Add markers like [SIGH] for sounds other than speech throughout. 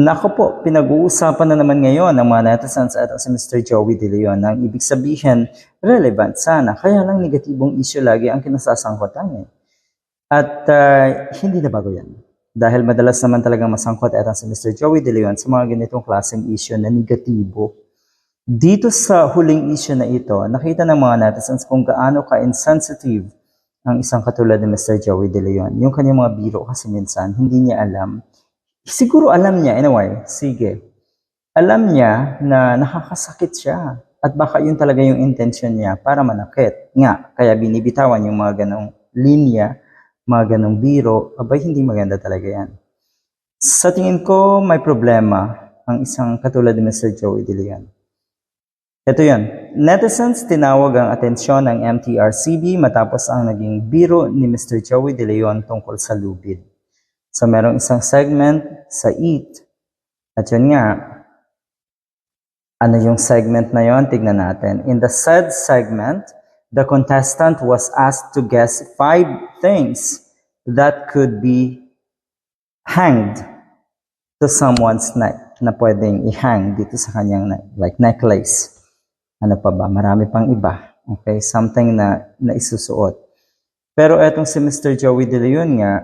Nako po, pinag-uusapan na naman ngayon ng mga netizens at si Mr. Joey De Leon ang ibig sabihin, relevant sana. Kaya lang negatibong issue lagi ang kinasasangkutan eh. At ah, hindi na bago yan. Dahil madalas naman talagang masangkot at si Mr. Joey De Leon sa mga ganitong klaseng issue na negatibo. Dito sa huling issue na ito, nakita ng mga netizens kung gaano ka-insensitive ang isang katulad ni Mr. Joey De Leon. Yung kanyang mga biro kasi minsan, hindi niya alam. Siguro alam niya, in a way, sige. Alam niya na nakakasakit siya. At baka yun talaga yung intention niya para manakit. Nga, kaya binibitawan yung mga ganong linya, mga ganong biro, abay hindi maganda talaga yan. Sa tingin ko, may problema ang isang katulad ni Mr. Joey De Leon. Ito yun. Netizens tinawag ang atensyon ng MTRCB matapos ang naging biro ni Mr. Joey De Leon tungkol sa lubid. So, merong isang segment sa EAT. At yun nga, ano yung segment na yon? Tignan natin. In the said segment, the contestant was asked to guess five things that could be hanged to someone's neck na pwedeng i-hang dito sa kanyang neck, like necklace. Ano pa ba? Marami pang iba. Okay? Something na, na isusuot. Pero etong si Mr. Joey De Leon nga,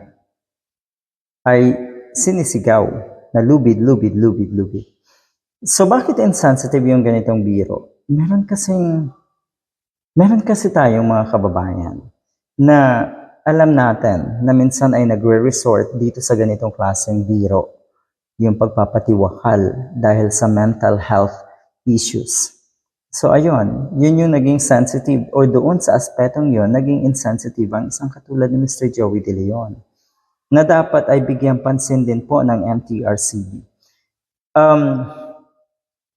ay sinisigaw na lubid, lubid, lubid, lubid. So bakit insensitive yung ganitong biro? Meron kasing, meron kasi tayong mga kababayan na alam natin na minsan ay nagre-resort dito sa ganitong klaseng biro yung pagpapatiwakal dahil sa mental health issues. So ayun, yun yung naging sensitive or doon sa aspetong yun, naging insensitive ang isang katulad ni Mr. Joey De Leon na dapat ay bigyan pansin din po ng MTRCB. Um,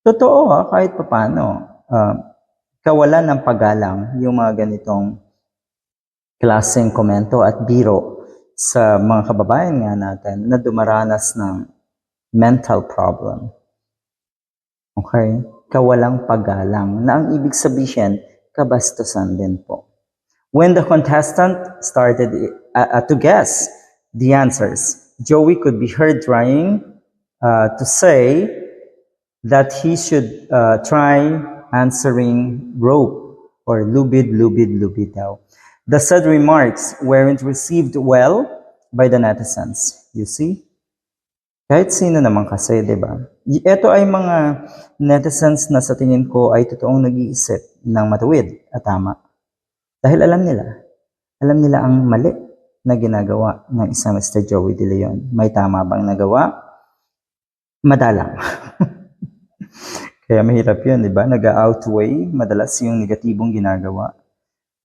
totoo ha, kahit papano, uh, kawalan ng paggalang yung mga ganitong klaseng komento at biro sa mga kababayan nga natin na dumaranas ng mental problem. Okay? Kawalang paggalang na ang ibig sabihin, kabastusan din po. When the contestant started uh, to guess the answers, Joey could be heard trying uh, to say that he should uh, try answering rope or lubid, lubid, daw. The said remarks weren't received well by the netizens. You see? Kahit sino naman kasi, di ba? Ito ay mga netizens na sa tingin ko ay totoong nag-iisip ng matuwid at tama. Dahil alam nila, alam nila ang mali na ginagawa ng isang Mr. Joey De Leon. May tama bang nagawa? Madalang. [LAUGHS] Kaya mahirap yun, di ba? Nag-outweigh madalas yung negatibong ginagawa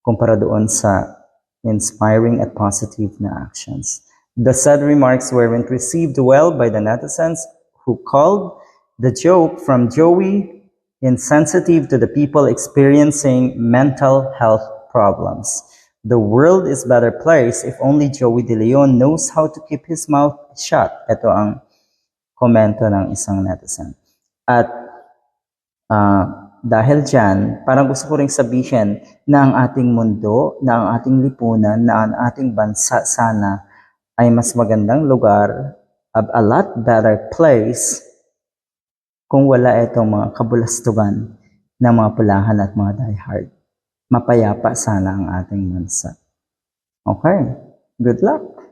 kumpara doon sa inspiring at positive na actions. The said remarks weren't received well by the netizens who called the joke from Joey insensitive to the people experiencing mental health problems. The world is better place if only Joey De Leon knows how to keep his mouth shut. Ito ang komento ng isang netizen. At ah, dahil dyan, parang gusto ko rin sabihin na ang ating mundo, na ang ating lipunan, na ang ating bansa sana ay mas magandang lugar, a lot better place kung wala itong mga kabulastugan ng mga pulahan at mga diehard. Mapayapa sana ang ating bansa. Okay, good luck!